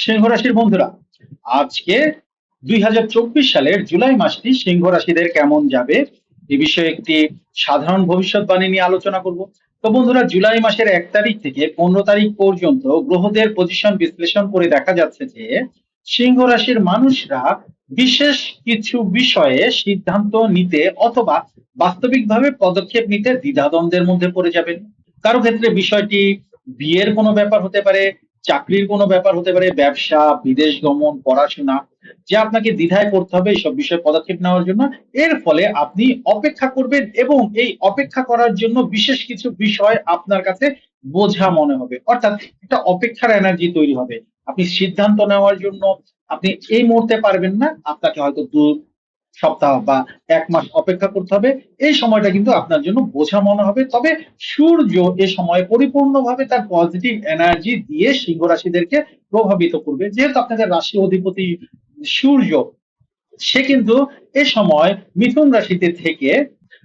সিংহ রাশির বন্ধুরা, আজকে দুই হাজার চব্বিশ সালের জুলাই মাসটি সিংহ রাশিদের কেমন যাবে এ বিষয়ে একটি সাধারণ ভবিষ্যৎবাণী নিয়ে আলোচনা করব। তো বন্ধুরা, জুলাই মাসের এক তারিখ থেকে পনেরো তারিখ পর্যন্ত গ্রহদের পজিশন বিশ্লেষণ করে দেখা যাচ্ছে যে সিংহ রাশির মানুষরা বিশেষ কিছু বিষয়ে সিদ্ধান্ত নিতে অথবা বাস্তবিকভাবে পদক্ষেপ নিতে দ্বিধাদ্বন্দ্বের মধ্যে পড়ে যাবেন। কারও ক্ষেত্রে বিষয়টি বিয়ের কোনো ব্যাপার হতে পারে চাকরির কোনো ব্যাপার হতে পারে, ব্যবসা, বিদেশ গমন, পড়াশোনা, যে আপনাকে দ্বিধায় করতে হবে এইসব বিষয়ে পদক্ষেপ নেওয়ার জন্য, এর ফলে আপনি অপেক্ষা করবেন এবং এই অপেক্ষা করার জন্য বিশেষ কিছু বিষয় আপনার কাছে বোঝা মনে হবে। অর্থাৎ একটা অপেক্ষার এনার্জি তৈরি হবে। আপনি সিদ্ধান্ত নেওয়ার জন্য আপনি এই মুহূর্তে পারবেন না, আপনাকে হয়তো দু সপ্তাহ বা এক মাস অপেক্ষা করতে হবে। এই সময়টা কিন্তু আপনার জন্য বোঝা মনে হবে। তবে সূর্য এ সময় পরিপূর্ণভাবে তার পজিটিভ এনার্জি দিয়ে সিংহ রাশিদেরকে প্রভাবিত করবে। যেহেতু আপনাদের রাশি অধিপতি সূর্য, সে কিন্তু এ সময় মিথুন রাশিতে থেকে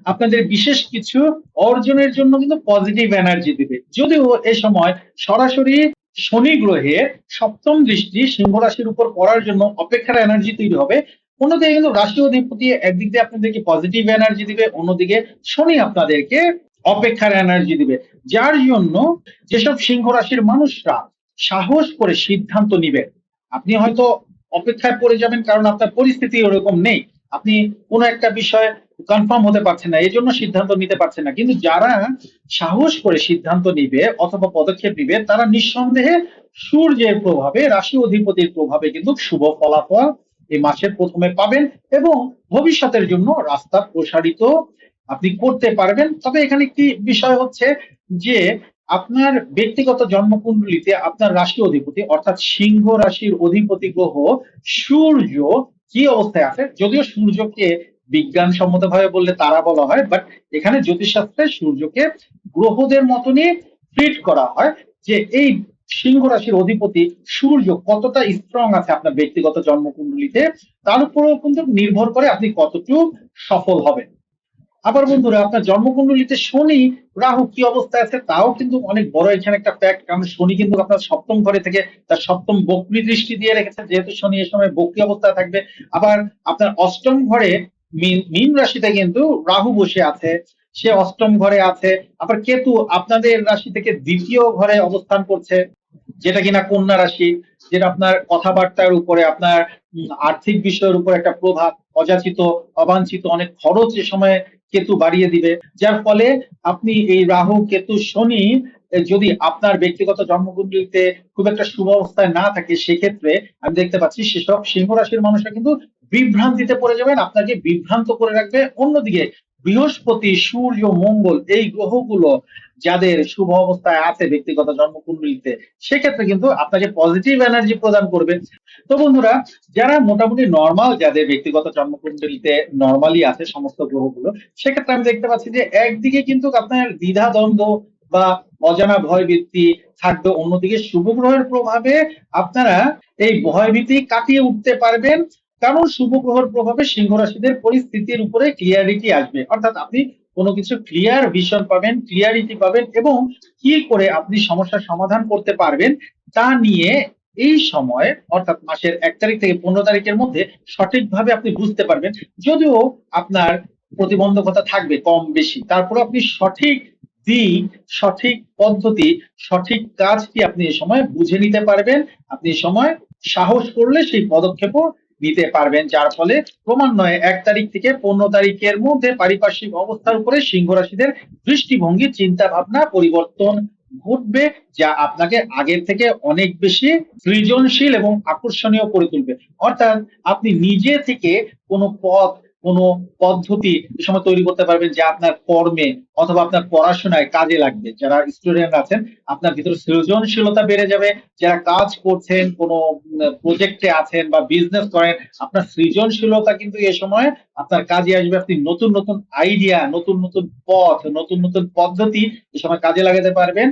আপনাদের বিশেষ কিছু অর্জনের জন্য কিন্তু পজিটিভ এনার্জি দিবে। যদিও এ সময় সরাসরি শনি গ্রহে সপ্তম দৃষ্টি সিংহ রাশির উপর পড়ার জন্য অপেক্ষার এনার্জি তৈরি হবে। অন্যদিকে কিন্তু রাশি অধিপতি একদিক দিয়ে আপনাদেরকে পজিটিভ এনার্জি দিবে, অন্যদিকে শনি আপনাদেরকে অপেক্ষার এনার্জি দিবে। যার জন্য যেসব সিংহ রাশির মানুষরা সাহস করে সিদ্ধান্ত নিবে, আপনি হয়তো অপেক্ষায় পড়ে যাবেন কারণ আপনার পরিস্থিতি ওরকম নেই। আপনি কোনো একটা বিষয় কনফার্ম হতে পারছেন না এই জন্য সিদ্ধান্ত নিতে পারছেন না। কিন্তু যারা সাহস করে সিদ্ধান্ত নিবে অথবা পদক্ষেপ নিবে, তারা নিঃসন্দেহে সূর্যের প্রভাবে রাশি অধিপতির প্রভাবে কিন্তু শুভ ফলাফল এই মাসের প্রথমে পাবেন এবং ভবিষ্যতের জন্য রাস্তা প্রসারিত আপনি করতে পারবেন। তবে এখানে একটি বিষয় হচ্ছে যে আপনার ব্যক্তিগত জন্মকুণ্ডলিতে আপনার রাশি অধিপতি অর্থাৎ সিংহ রাশির অধিপতি গ্রহ সূর্য কি অবস্থায় আছে? যদিও সূর্যকে বিজ্ঞানসম্মত ভাবে বললে তারা বলা হয় বাট এখানে জ্যোতিষশাস্ত্রে সূর্যকে গ্রহদের মতনই ট্রিট করা হয় যে এই সিংহ রাশির অধিপতি সূর্য কতটা স্ট্রং আছে আপনার ব্যক্তিগত জন্মকুণ্ডলিতে, তার উপরও কিন্তু নির্ভর করে আপনি কতটুকু সফল হবেন। আবার বন্ধুরা, আপনার জন্মকুণ্ডলিতে শনি, রাহু কি অবস্থায় আছে তাও কিন্তু অনেক বড় এখানে একটা ফ্যাক্ট কারণ শনি কিন্তু আপনার সপ্তম ঘরে থেকে তার সপ্তম বক্রি দৃষ্টি দিয়ে রেখেছে, যেহেতু শনি এ সময় বক্রি অবস্থায় থাকবে। আবার আপনার অষ্টম ঘরে মীন- রাশিতে কিন্তু রাহু বসে আছে। সে অষ্টম ঘরে আছে। আবার কেতু আপনাদের রাশি থেকে দ্বিতীয় ঘরে অবস্থান করছে, যেটা কিনা কন্যা রাশি, যেটা আপনার কথাবার্তার উপরে, আপনার আর্থিক বিষয়ের উপর একটা প্রভাব, অযাচিত, অবাঞ্ছিত, অনেক খরচ এ সময় কেতু বাড়িয়ে দিবে। যার ফলে আপনি এই রাহু, কেতু, শনি যদি আপনার ব্যক্তিগত জন্মকুণ্ডলিতে খুব একটা শুভ অবস্থায় না থাকে, সেক্ষেত্রে আমি দেখতে পাচ্ছি সেসব সিংহ রাশির মানুষরা কিন্তু বিভ্রান্তিতে পড়ে যাবেন, আপনাকে বিভ্রান্ত করে রাখবে। অন্যদিকে বৃহস্পতি, সূর্য, মঙ্গল এই গ্রহগুলো যাদের শুভ অবস্থায় আছে, ব্যক্তিগত জন্মকুণ্ডলিতে, সেক্ষেত্রে কিন্তু আপনাকে পজিটিভ এনার্জি প্রদান করবে। তো বন্ধুরা, যারা মোটামুটি নর্মাল যাদের ব্যক্তিগত জন্মকুণ্ডলিতে নর্মালি আছে সমস্ত গ্রহগুলো, সেক্ষেত্রে আমি দেখতে পাচ্ছি যে একদিকে কিন্তু আপনার দ্বিধা দ্বন্দ্ব বা অজানা ভয় ভীতি থাকবে, অন্যদিকে শুভ গ্রহের প্রভাবে আপনারা এই ভয় ভীতি কাটিয়ে উঠতে পারবেন। কারণ শুভ গ্রহের প্রভাবে সিংহ রাশিদের পরিস্থিতির উপরে ক্লিয়ারিটি আসবে। অর্থাৎ আপনি কোনো কিছু ক্লিয়ার ভিশন পাবেন ক্লিয়ারিটি পাবেন এবং কি করে আপনি সমস্যার সমাধান করতে পারবেন তা নিয়ে এই সময়, অর্থাৎ মাসের এক তারিখ থেকে পনেরো তারিখের মধ্যে সঠিকভাবে আপনি বুঝতে পারবেন। যদিও আপনার প্রতিবন্ধকতা থাকবে কম বেশি তারপর আপনি সঠিক দিক, সঠিক পদ্ধতি, সঠিক কাজটি আপনি এই সময় বুঝে নিতে পারবেন। আপনি এই সময় সাহস করলে সেই পদক্ষেপও নিতে পারবেন, যার ফলে ক্রমান্বয়ে এক তারিখ থেকে পনেরো তারিখের মধ্যে পারিপার্শ্বিক অবস্থার উপরে সিংহ রাশিদের দৃষ্টিভঙ্গি চিন্তা ভাবনা পরিবর্তন ঘটবে, যা আপনাকে আগের থেকে অনেক বেশি সৃজনশীল এবং আকর্ষণীয় করে তুলবে। অর্থাৎ আপনি নিজে থেকে কোনো পথ কোনো পদ্ধতি এ সময় তৈরি করতে পারবেন যে আপনার কর্মে অথবা আপনার পড়াশোনায় কাজে লাগবে। যারা স্টুডেন্ট আছেন, আপনার ভিতরে সৃজনশীলতা বেড়ে যাবে। যারা কাজ করছেন, কোনো প্রজেক্টে আছেন বা বিজনেস করেন, আপনার সৃজনশীলতা কিন্তু এ সময় আপনার কাজে আসবে। আপনি নতুন নতুন আইডিয়া নতুন নতুন পথ, নতুন নতুন পদ্ধতি এ সময় কাজে লাগাতে পারবেন।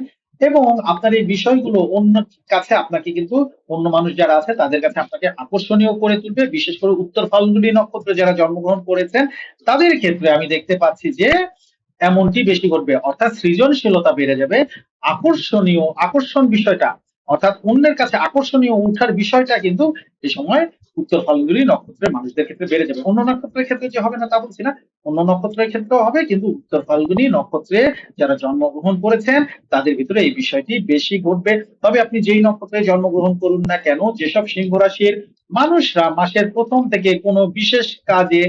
এবং আপনার এই বিষয়গুলো অন্য কাছে আপনাকে কিন্তু অন্য মানুষ যারা আছে, তাদের কাছে আপনাকে আকর্ষণীয় করে তুলবে। বিশেষ করে উত্তর ফাল্গুনি নক্ষত্র যারা জন্মগ্রহণ করেছেন, তাদের ক্ষেত্রে আমি দেখতে পাচ্ছি যে এমনটি বেশি ঘটবে। অর্থাৎ সৃজনশীলতা বেড়ে যাবে। আকর্ষণীয়, আকর্ষণ বিষয়টা অর্থাৎ অন্যের কাছে আকর্ষণীয় উঠার বিষয়টা কিন্তু এই সময় উত্তর ফাল্গুনী নক্ষত্রের মানুষদের ক্ষেত্রে বেড়ে যাবে। অন্য নক্ষত্রের ক্ষেত্রে যে হবে না তা বলছি না। অন্য নক্ষত্রের ক্ষেত্রেও হবে, কিন্তু উত্তর ফাল্গুনী নক্ষত্রে যারা জন্মগ্রহণ করেছেন, তাদের ভিতরে এই বিষয়টি বেশি ঘটবে। তবে আপনি যেই নক্ষত্রে জন্মগ্রহণ করুন না কেন, যেসব সিংহ রাশির মানুষরা মাসের প্রথম থেকে কোনো বিশেষ কাজে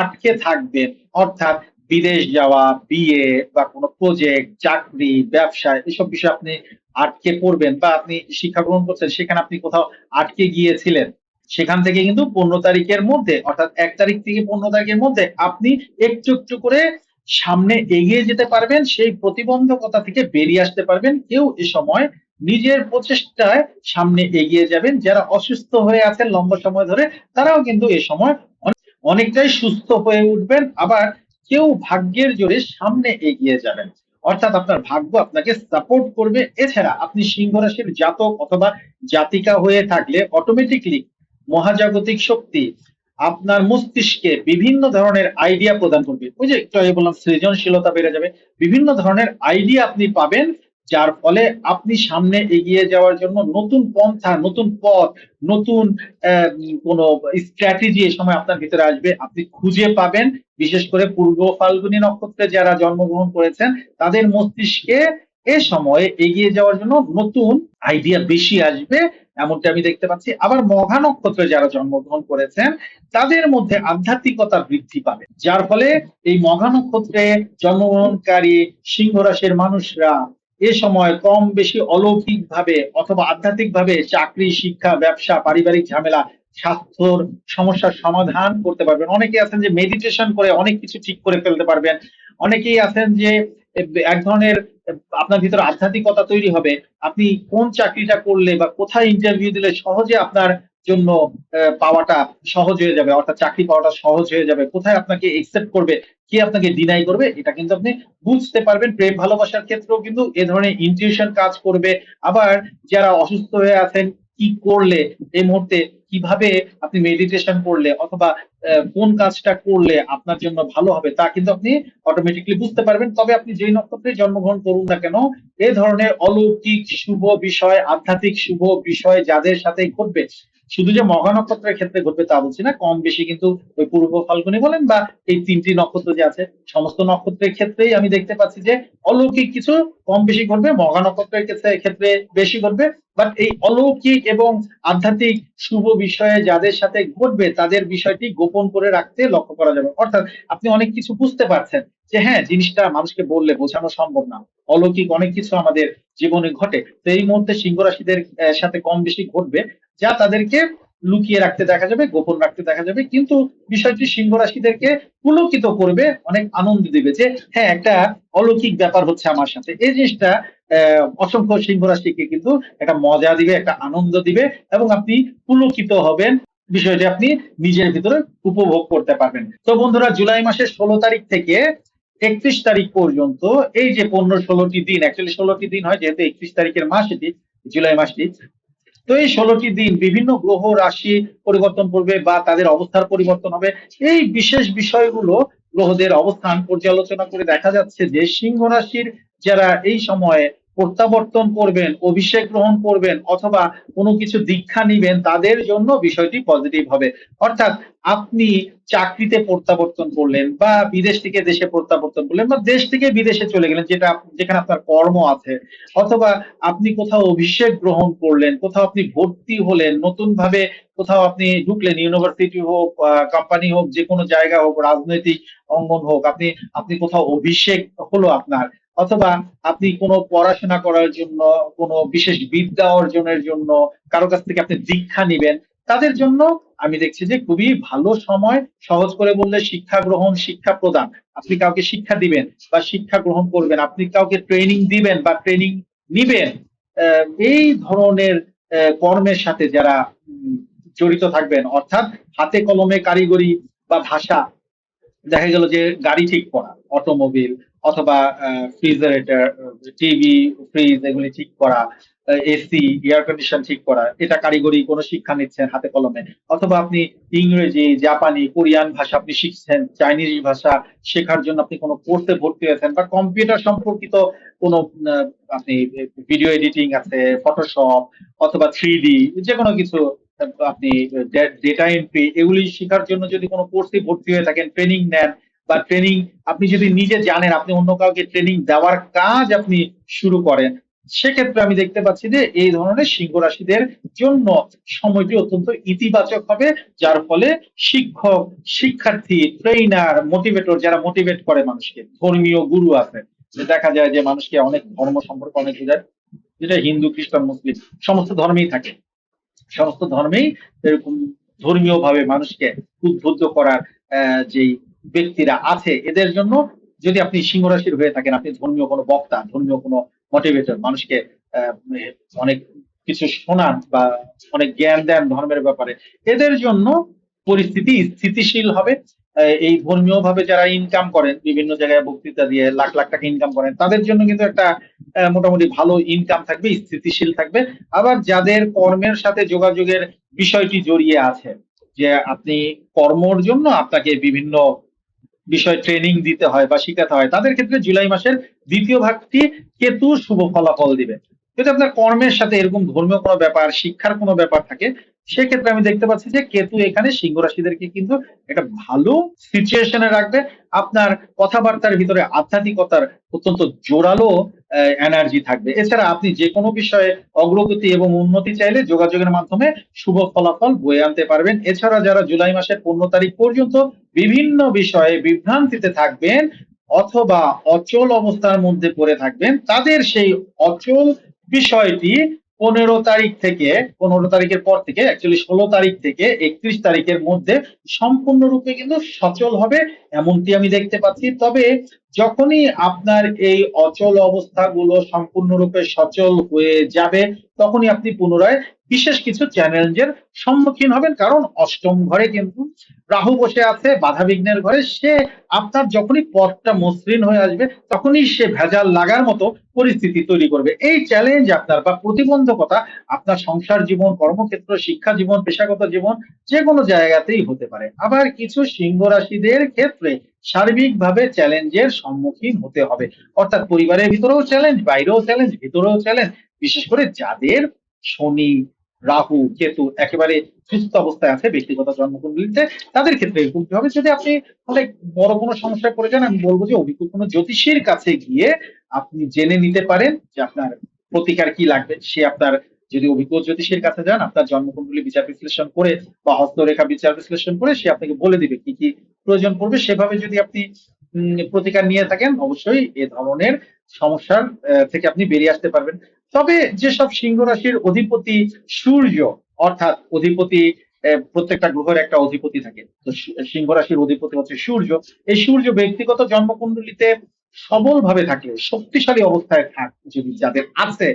আটকে থাকবেন অর্থাৎ বিদেশ যাওয়া, বিয়ে বা কোনো প্রজেক্ট চাকরি, ব্যবসা, এসব বিষয়ে আপনি আটকে পড়বেন বা আপনি শিক্ষা গ্রহণ করছেন, সেখানে আপনি কোথাও আটকে গিয়েছিলেন, সেখান থেকে কিন্তু পনেরো তারিখের মধ্যে, অর্থাৎ এক তারিখ থেকে পনেরো তারিখের মধ্যে আপনি একটু একটু করে সামনে এগিয়ে যেতে পারবেন, সেই প্রতিবন্ধকতা থেকে বেরিয়ে আসতে পারবেন। কেউ এ সময় নিজের প্রচেষ্টায় সামনে এগিয়ে যাবেন। যারা অসুস্থ হয়ে আছেন লম্বা সময় ধরে, তারাও কিন্তু এ সময় অনেকটাই সুস্থ হয়ে উঠবেন। আবার কেউ ভাগ্যের জোরে সামনে এগিয়ে যাবেন। অর্থাৎ আপনার ভাগ্য আপনাকে সাপোর্ট করবে। এছাড়া আপনি সিংহ রাশির জাতক অথবা জাতিকা হয়ে থাকলে অটোমেটিকলি মহাজাগতিক শক্তি আপনার মস্তিষ্কে বিভিন্ন ধরনের আইডিয়া প্রদান করবে। ওই যে একটু আগে বললাম সৃজনশীলতা বেড়ে যাবে। বিভিন্ন ধরনের আইডিয়া আপনি পাবেন যার ফলে আপনি সামনে এগিয়ে যাওয়ার জন্য নতুন পন্থা, নতুন পথ, নতুন কোনো স্ট্র্যাটেজি এই সময় আপনার ভিতরে আসবে। আপনি খুঁজে পাবেন, বিশেষ করে পূর্ব ফাল্গুনী নক্ষত্রে যারা জন্মগ্রহণ করেছেন, তাদের মস্তিষ্কে এ সময়ে এগিয়ে যাওয়ার জন্য নতুন আইডিয়া বেশি আসবে, এমনটা আমি দেখতে পাচ্ছি। আবার মহা নক্ষত্রে যারা জন্মগ্রহণ করেছেন, তাদের মধ্যে আধ্যাত্মিকতা বৃদ্ধি পাবে। যার ফলে এই মহা নক্ষত্রে জন্মগ্রহণকারী সিংহ রাশির মানুষরা এ সময় কম বেশি অলৌকিক ভাবে অথবা আধ্যাত্মিক ভাবে চাকরি, শিক্ষা, ব্যবসা, পারিবারিক ঝামেলা, স্বাস্থ্যর সমস্যার সমাধান করতে পারবেন। অনেকে আছেন যে মেডিটেশন করে অনেক কিছু ঠিক করে ফেলতে পারবেন। অনেকেই আছেন যে এক ধরনের আপনার ভিতরে আধ্যাত্মিকতা তৈরি হবে। আপনি কোন চাকরিটা করলে বা কোথায় ইন্টারভিউ দিলে সহজে আপনার জন্য পাওয়াটা সহজ হয়ে যাবে, অর্থাৎ চাকরি পাওয়াটা সহজ হয়ে যাবে। কোথায় আপনাকে একসেপ্ট করবে, কে আপনাকে ডিনাই করবে, এটা কিন্তু আপনি বুঝতে পারবেন। প্রেম, ভালোবাসার ক্ষেত্রেও কিন্তু এ ধরনের ইনটিউশন কাজ করবে। আবার যারা অসুস্থ হয়ে আছেন, কি করলে এই মুহূর্তে, কীভাবে আপনি মেডিটেশন করলে অথবা কোন কাজটা করলে আপনার জন্য ভালো হবে, তা কিন্তু আপনি অটোমেটিকলি বুঝতে পারবেন। তবে আপনি যেই নক্ষত্রে জন্মগ্রহণ করুন না কেন, এ ধরনের অলৌকিক শুভ বিষয়, আধ্যাত্মিক শুভ বিষয় যাদের সাথে ঘটবে শুধু যে মহা নক্ষত্রের ক্ষেত্রে ঘটবে তা বলছি না, কম বেশি কিন্তু ওই পূর্ব ফাল্গুনি বলেন বা এই তিনটি নক্ষত্র যে আছে, সমস্ত নক্ষত্রের ক্ষেত্রেই আমি দেখতে পাচ্ছি যে অলৌকিক কিছু কম বেশি ঘটবে মহা নক্ষত্রের ক্ষেত্রে ক্ষেত্রে বেশি ঘটবে। বাট এই অলৌকিক এবং আধ্যাত্মিক শুভ বিষয়ে যাদের সাথে ঘটবে, তাদের বিষয়টি গোপন করে রাখতে লক্ষ্য করা যাবে। অর্থাৎ আপনি অনেক কিছু বুঝতে পারছেন যে হ্যাঁ জিনিসটা মানুষকে বললে বোঝানো সম্ভব না। অলৌকিক অনেক কিছু আমাদের জীবনে ঘটে। তো এই মুহূর্তে সিংহ রাশিদের সাথে কম বেশি ঘটবে। যা তাদেরকে লুকিয়ে রাখতে দেখা যাবে, গোপন রাখতে দেখা যাবে। কিন্তু বিষয়টি সিংহ রাশিদেরকে পুলকিত করবে, অনেক আনন্দ দিবে যে হ্যাঁ একটা অলৌকিক ব্যাপার হচ্ছে আমার সাথে। এই জিনিসটা অসংখ্য সিংহ রাশিকে কিন্তু একটা মজা দিবে, একটা আনন্দ দিবে এবং আপনি পুলকিত হবেন। বিষয়টি আপনি নিজের ভিতরে উপভোগ করতে পারবেন। তো বন্ধুরা, জুলাই মাসের ষোলো তারিখ থেকে একত্রিশ তারিখ পর্যন্ত এই যে পনেরো, ষোলোটি দিন অ্যাকচুয়ালি ষোলোটি দিন হয়, যেহেতু একত্রিশ তারিখের মাস এটি, জুলাই মাসটি তো এই ষোলোটি দিন বিভিন্ন গ্রহ রাশি পরিবর্তন করবে বা তাদের অবস্থার পরিবর্তন হবে। এই বিশেষ বিষয়গুলো গ্রহদের অবস্থান পর্যালোচনা করে দেখা যাচ্ছে যে সিংহ রাশির যারা এই সময়ে প্রত্যাবর্তন করবেন, অভিষেক গ্রহণ করবেন অথবা কোনো কিছু দীক্ষা নিবেন, তাদের জন্য বিষয়টি পজিটিভ হবে। অর্থাৎ আপনি চাকরিতে প্রত্যাবর্তন করলেন বা বিদেশ থেকে দেশে প্রত্যাবর্তন করলেন বা দেশ থেকে বিদেশে চলে গেলেন, যেটা যেখানে আপনার কর্ম আছে, অথবা আপনি কোথাও অভিষেক গ্রহণ করলেন, কোথাও আপনি ভর্তি হলেন নতুন ভাবে কোথাও আপনি ঢুকলেন ইউনিভার্সিটি হোক কোম্পানি হোক যে কোনো জায়গা হোক, রাজনৈতিক অঙ্গন হোক, আপনি আপনি কোথাও অভিষেক হলো আপনার অথবা আপনি কোনো পড়াশোনা করার জন্য, কোনো বিশেষ বিদ্যা অর্জনের জন্য কারও কাছ থেকে আপনি দীক্ষা নিবেন, তাদের জন্য আমি দেখছি যে খুবই ভালো সময়, সহজ করে বললে শিক্ষা গ্রহণ, শিক্ষা প্রদান। আপনি কাউকে শিক্ষা দিবেন বা শিক্ষা গ্রহণ করবেন, আপনি কাউকে ট্রেনিং দিবেন বা ট্রেনিং নিবেন এই ধরনের কর্মের সাথে যারা জড়িত থাকবেন, অর্থাৎ হাতে কলমে কারিগরি বা ভাষা, দেখা গেল যে গাড়ি ঠিক করা, অটোমোবিল অথবা ফ্রিজারেটর টিভি ফ্রিজ এগুলি ঠিক করা এসি এয়ার কন্ডিশন ঠিক করা, এটা কারিগরি কোনো শিক্ষা নিচ্ছেন হাতে কলমে। অথবা আপনি ইংরেজি, জাপানি, কোরিয়ান ভাষা আপনি শিখছেন, চাইনিজ ভাষা শেখার জন্য আপনি কোনো কোর্সে ভর্তি হয়েছেন বা কম্পিউটার সম্পর্কিত কোনো আপনি ভিডিও এডিটিং আছে ফটোশপ অথবা থ্রি ডি যে কোনো কিছু আপনি ডেটা এন্ট্রি এগুলি শেখার জন্য যদি কোনো কোর্সে ভর্তি হয়ে থাকেন ট্রেনিং নেন বা ট্রেনিং আপনি যদি নিজে জানেন, আপনি অন্য কাউকে ট্রেনিং দেওয়ার কাজ আপনি শুরু করেন, সেক্ষেত্রে আমি দেখতে পাচ্ছি যে এই ধরনের সিংহ রাশিদের জন্য সময়টি অত্যন্ত ইতিবাচক হবে, যার ফলে শিক্ষক, শিক্ষার্থী ট্রেইনার মোটিভেটর যারা মোটিভেট করে মানুষকে, ধর্মীয় গুরু আছে দেখা যায় যে মানুষকে অনেক ধর্ম সম্পর্কে অনেক বোঝায়, যেটা হিন্দু, খ্রিস্টান, মুসলিম, সমস্ত ধর্মেই থাকে। সমস্ত ধর্মেই এরকম ধর্মীয় ভাবে মানুষকে উদ্বুদ্ধ করার যেই ব্যক্তিরা আছে, এদের জন্য যদি আপনি সিংহ রাশির হয়ে থাকেন, আপনি ধর্মীয় কোনো বক্তা, ধর্মীয় কোনো মোটিভেটর মানুষকে অনেক কিছু শোনান বা অনেক জ্ঞান দেন ধর্মের ব্যাপারে, এদের জন্য পরিস্থিতি স্থিতিশীল হবে। এই ধর্মীয় ভাবে যারা ইনকাম করেন, বিভিন্ন জায়গায় বক্তৃতা দিয়ে লাখ লাখ টাকা ইনকাম করেন, তাদের জন্য কিন্তু একটা মোটামুটি ভালো ইনকাম থাকবে, স্থিতিশীল থাকবে। আবার যাদের কর্মের সাথে যোগাযোগের বিষয়টি জড়িয়ে আছে, যে আপনি কর্মর জন্য আপনাকে বিভিন্ন বিষয় ট্রেনিং দিতে হয় বা শিখাতে হয়, তাদের ক্ষেত্রে জুলাই মাসের দ্বিতীয় ভাগটি কেতু শুভ ফলাফল দিবে। যদি আপনার কর্মের সাথে এরকম ধর্মীয় কোনো ব্যাপার, শিক্ষার কোনো ব্যাপার থাকে, সেক্ষেত্রে আমি দেখতে পাচ্ছি যে কেতু এখানে সিংহ রাশিদেরকে কিন্তু একটা ভালো সিচুয়েশনে রাখবে। আপনার কথাবার্তার ভিতরে আধ্যাত্মিকতার অত্যন্ত জোরালো এনার্জি থাকবে। এছাড়া আপনি যে কোনো বিষয়ে অগ্রগতি এবং উন্নতি চাইলে যোগাযোগের মাধ্যমে শুভ ফলাফল বয়ে আনতে পারবেন। এছাড়া যারা জুলাই মাসের পনেরো তারিখ পর্যন্ত বিভিন্ন বিষয়ে বিভ্রান্তিতে থাকবেন অথবা অচল অবস্থার মধ্যে পড়ে থাকবেন। তাদের সেই অচল বিষয়টি পনেরো তারিখ থেকে, পনেরো তারিখের পর থেকে অ্যাকচুয়ালি ষোলো তারিখ থেকে একত্রিশ তারিখের মধ্যে সম্পূর্ণরূপে কিন্তু সচল হবে, এমনটি আমি দেখতে পাচ্ছি। তবে যখনই আপনার এই অচল অবস্থাগুলো সম্পূর্ণরূপে সচল হয়ে যাবে, তখনই আপনি পুনরায় বিশেষ কিছু চ্যালেঞ্জের সম্মুখীন হবেন। কারণ অষ্টম ঘরে কিন্তু রাহু বসে আছে, বাধা বিঘ্নের ঘরে। সে আপনার যখনই পথটা মসৃণ হয়ে আসবে, তখনই সে ভেজাল লাগার মতো পরিস্থিতি তৈরি করবে। এই চ্যালেঞ্জ আপনার বা প্রতিবন্ধকতা আপনার সংসার জীবন, কর্মক্ষেত্র, শিক্ষা জীবন, পেশাগত জীবন যে কোনো জায়গাতেই হতে পারে। আবার কিছু সিংহ রাশিদের ক্ষেত্রে সার্বিকভাবে চ্যালেঞ্জের সম্মুখীন হতে হবে। অর্থাৎ পরিবারের ভিতরেও চ্যালেঞ্জ, বাইরেও চ্যালেঞ্জ, ভিতরেও চ্যালেঞ্জ। বিশেষ করে যাদের শনি, রাহু, কেতু একেবারে সুস্থ অবস্থায় আছে, ব্যক্তিগত জন্মকুণ্ডলিতে, তাদের ক্ষেত্রে এরকমটি হবে? যদি আপনি অনেক বড় কোনো সমস্যায় পড়ে যান, আমি বলব যে অভিজ্ঞ কোনো জ্যোতিষীর কাছে গিয়ে আপনি জেনে নিতে পারেন যে আপনার প্রতিকার কি লাগবে, সে আপনার যদি অভিজ্ঞ জ্যোতিষীর কাছে যান, আপনার জন্মকুণ্ডলী বিচার বিশ্লেষণ করে বা হস্তরেখা বিচার বিশ্লেষণ করে সে আপনাকে বলে দিবে কি কি প্রয়োজন পড়বে। সেভাবে যদি আপনি প্রতিকার নিয়ে থাকেন, অবশ্যই এ ধরনের সমস্যার থেকে আপনি বেরিয়ে আসতে পারবেন। তবে যেসব সিংহ রাশির অধিপতি সূর্য, অর্থাৎ অধিপতি প্রত্যেকটা গ্রহের একটা অধিপতি থাকে। তো সিংহ রাশির অধিপতি হচ্ছে সূর্য। এই সূর্য ব্যক্তিগত জন্মকুণ্ডলিতে সবল ভাবে থাকলে, শক্তিশালী অবস্থায় থাক যদি যাদের আছে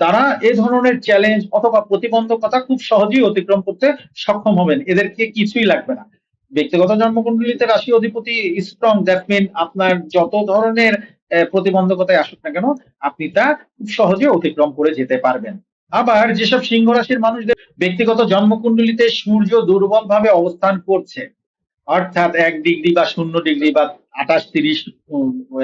তারা এ ধরনের চ্যালেঞ্জ অথবা প্রতিবন্ধকতা খুব সহজেই অতিক্রম করতে সক্ষম হবেন। এদেরকে কিছুই লাগবে না। ব্যক্তিগত জন্মকুণ্ডলিতে রাশি অধিপতি স্ট্রং দ্যাট মিন আপনার যত ধরনের প্রতিবন্ধকতায় আসুক না কেন, আপনি তা খুব সহজে অতিক্রম করে যেতে পারবেন। আবার যেসব সিংহ রাশির মানুষদের ব্যক্তিগত জন্মকুণ্ডলিতে সূর্য দুর্বল ভাবে অবস্থান করছে, অর্থাৎ এক ডিগ্রি বা শূন্য ডিগ্রি বা আঠাশ, তিরিশ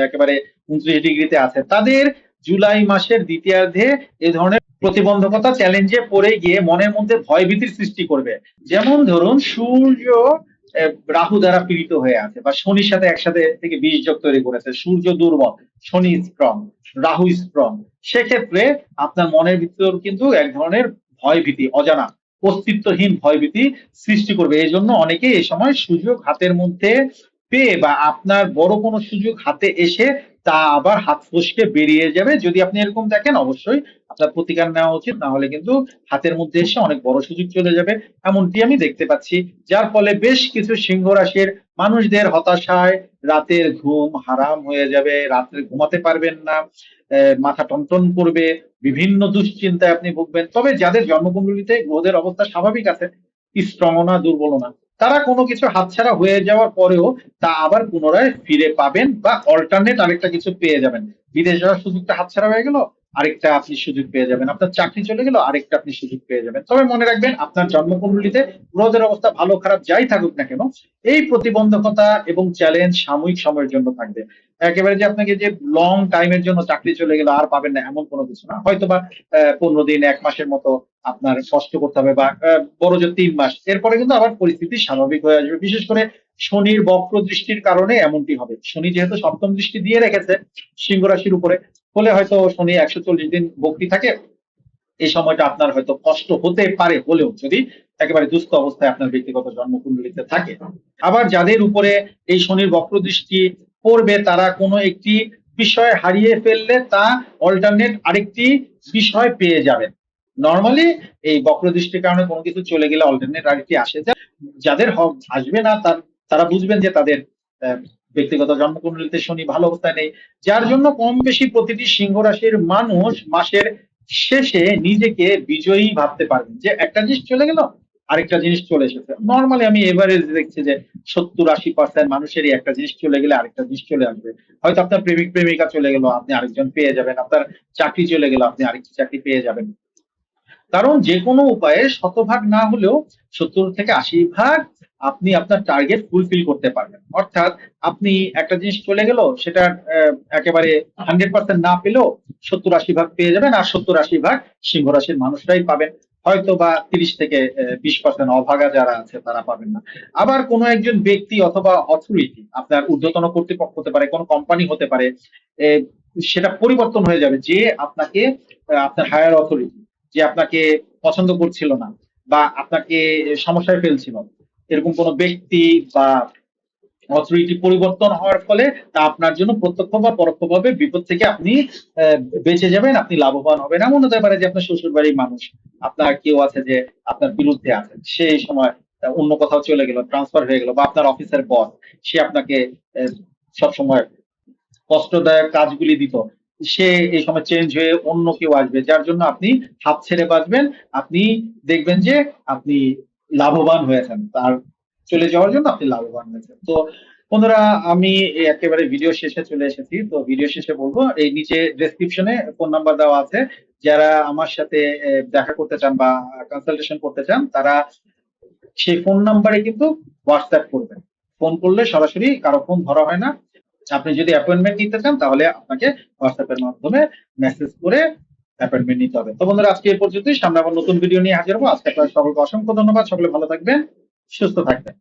একেবারে উনত্রিশ ডিগ্রিতে আছে, তাদের জুলাই মাসের দ্বিতীয়ার্ধে এ ধরনের প্রতিবন্ধকতা চ্যালেঞ্জে পড়ে গিয়ে মনের মধ্যে ভয়ভীতির সৃষ্টি করবে। যেমন ধরুন, সূর্য রাহু দ্বারা পীড়িত হয়ে আছে বা শনির সাথে একসাথে থেকে বীজ যোগ তৈরি করেছে। সূর্য দুর্বল, শনি স্ট্রং রাহু স্ট্রং সেক্ষেত্রে আপনার মনের ভিতর কিন্তু এক ধরনের ভয়ভীতি, অজানা, অস্তিত্বহীন ভয়ভীতি সৃষ্টি করবে। এই জন্য অনেকে এই সময় সুযোগ হাতের মধ্যে পেয়ে বা আপনার বড় কোনো সুযোগ হাতে এসে তা আবার হাত ফসকে বেরিয়ে যাবে। যদি আপনি এরকম দেখেন, অবশ্যই আপনার প্রতিকার নেওয়া উচিত, না হলে কিন্তু হাতের মধ্যে এসে অনেক বড় সুযোগ চলে যাবে। এমনটি আমি দেখতে পাচ্ছি, যার ফলে বেশ কিছু সিংহ রাশির মানুষদের হতাশায় রাতের ঘুম হারাম হয়ে যাবে, রাত্রে ঘুমাতে পারবেন না মাথা টনটন করবে, বিভিন্ন দুশ্চিন্তায় আপনি ভুগবেন। তবে যাদের জন্মকুণ্ডলিতে গ্রহদের অবস্থা স্বাভাবিক আছে, স্ট্রং না, দুর্বল না। তারা কোনো কিছু হাতছাড়া হয়ে যাওয়ার পরেও তা আবার পুনরায় ফিরে পাবেন বা অল্টারনেট আরেকটা কিছু পেয়ে যাবেন। বিদেশ যাওয়ার সুযোগটা হাতছাড়া হয়ে গেল? আরেকটা আপনি সুযোগ পেয়ে যাবেন। আপনার চাকরি চলে গেল আরেকটা আপনি সুযোগ পেয়ে যাবেন। তবে মনে রাখবেন, আপনার জন্মকুণ্ডলিতে গ্রহদের অবস্থা ভালো, খারাপ যাই থাকুক না কেন, এই প্রতিবন্ধকতা এবং চ্যালেঞ্জ সাময়িক সময়ের জন্য থাকবে। একেবারে যে আপনাকে যে লং টাইমের জন্য চাকরি চলে গেল আর পাবেন না, এমন কোনো কিছু না। হয়তো বা পনেরো দিন, এক মাসের মতো আপনার কষ্ট করতে হবে বা বড় যে তিন মাস, এরপরে কিন্তু আবার পরিস্থিতি স্বাভাবিক হয়ে আসবে। বিশেষ করে শনির বক্র দৃষ্টির কারণে এমনটি হবে। শনি যেহেতু সপ্তম দৃষ্টি দিয়ে রেখেছে, সিংহ রাশির উপরে ফলে হয়তো শনি একশো চল্লিশ দিন বক্রি থাকে। এই সময়টা আপনার হয়তো কষ্ট হতে পারে হলেও যদি একেবারে দুস্থ অবস্থায় আপনার ব্যক্তিগত জন্মকুণ্ডলিতে থাকে। আবার যাদের উপরে এই শনির বক্র দৃষ্টি পড়বে, তারা কোনো একটি বিষয় হারিয়ে ফেললে তা অল্টারনেট আরেকটি বিষয় পেয়ে যাবেন। নর্মালি এই বক্র দৃষ্টির কারণে কোনো কিছু চলে গেলে অল্টারনেট আরেকটি আসে। যাদের হ- আসবে না, তার তারা বুঝবেন যে তাদের ব্যক্তিগত জন্মকুণ্ডলিতে শনি ভালো অবস্থায় নেই। যার জন্য কম বেশি প্রতিটি সিংহ রাশির মানুষ মাসের শেষে নিজেকে বিজয়ী ভাবতে পারবেন যে একটা জিনিস চলে গেল, আরেকটা জিনিস চলে এসেছে। নর্মালি আমি এভারেজ দেখছি যে সত্তর আশি পার্সেন্ট মানুষেরই একটা জিনিস চলে গেলে আরেকটা জিনিস চলে আসবে। হয়তো আপনার প্রেমিক, প্রেমিকা চলে গেল, আপনি আরেকজন পেয়ে যাবেন। আপনার চাকরি চলে গেল, আপনি আরেকটি চাকরি পেয়ে যাবেন। কারণ যে কোনো উপায়ে শতভাগ না হলেও সত্তর থেকে আশি ভাগ আপনি আপনার টার্গেট ফুলফিল করতে পারবেন। অর্থাৎ আপনি একটা জিনিস চলে গেল, সেটা একেবারে হান্ড্রেড পার্সেন্ট না পেলেও সত্তর আশি ভাগ পেয়ে যাবেন আর সত্তর আশি ভাগ সিংহ রাশির মানুষরাই পাবেন। হয়তো বা তিরিশ থেকে বিশ পার্সেন্ট অভাগা যারা আছে তারা পাবেন না। আবার কোনো একজন ব্যক্তি অথবা অথরিটি আপনার ঊর্ধ্বতন কর্তৃপক্ষ হতে পারে, কোনো কোম্পানি হতে পারে সেটা পরিবর্তন হয়ে যাবে যে আপনাকে আপনার হায়ার অথরিটি যে আপনাকে পছন্দ করছিল না বা আপনাকে সমস্যায় ফেলছিল। এরকম কোনো ব্যক্তি বা অথরিটি পরিবর্তন হওয়ার ফলে তা আপনার জন্য প্রত্যক্ষ বা পরোক্ষভাবে বিপদ থেকে আপনি বেঁচে যাবেন, আপনি লাভবান হবেন। এমন হতে পারে যে আপনার শ্বশুর বাড়ির মানুষ আপনার কেউ আছে যে আপনার বিরুদ্ধে আছে। সেই সময় অন্য কোথাও চলে গেল ট্রান্সফার হয়ে গেল বা আপনার অফিসের বস সে আপনাকে সবসময় কষ্টদায়ক কাজগুলি দিত। সে এই সময় চেঞ্জ হয়ে অন্য কেউ আসবে, যার জন্য আপনি হাত ছেড়ে বাঁচবেন। আপনি দেখবেন যে আপনি লাভবান হয়েছেন তার চলে যাওয়ার জন্য আপনি লাভবান হয়েছেন তো বন্ধুরা, আমি একেবারে ভিডিও শেষে চলে এসেছি। তো ভিডিও শেষে বলব, এই নিচে ডেসক্রিপশনে ফোন নাম্বার দেওয়া আছে। যারা আমার সাথে দেখা করতে চান বা কনসালটেশন করতে চান, তারা সেই ফোন নাম্বারে কিন্তু হোয়াটসঅ্যাপ করবেন। ফোন করলে সরাসরি কারও ফোন ধরা হয় না। আপনি যদি অ্যাপয়েন্টমেন্ট নিতে চান, তাহলে আপনাকে হোয়াটসঅ্যাপের মাধ্যমে মেসেজ করে অ্যাপয়েন্টমেন্ট নিতে হবে। তো বন্ধুরা, আজকে এই পর্যন্তই। সামনে আবার নতুন ভিডিও নিয়ে হাজির হব। আজকে আপনার সকলকে অসংখ্য ধন্যবাদ। সকলে ভালো থাকবেন, সুস্থ থাকবেন।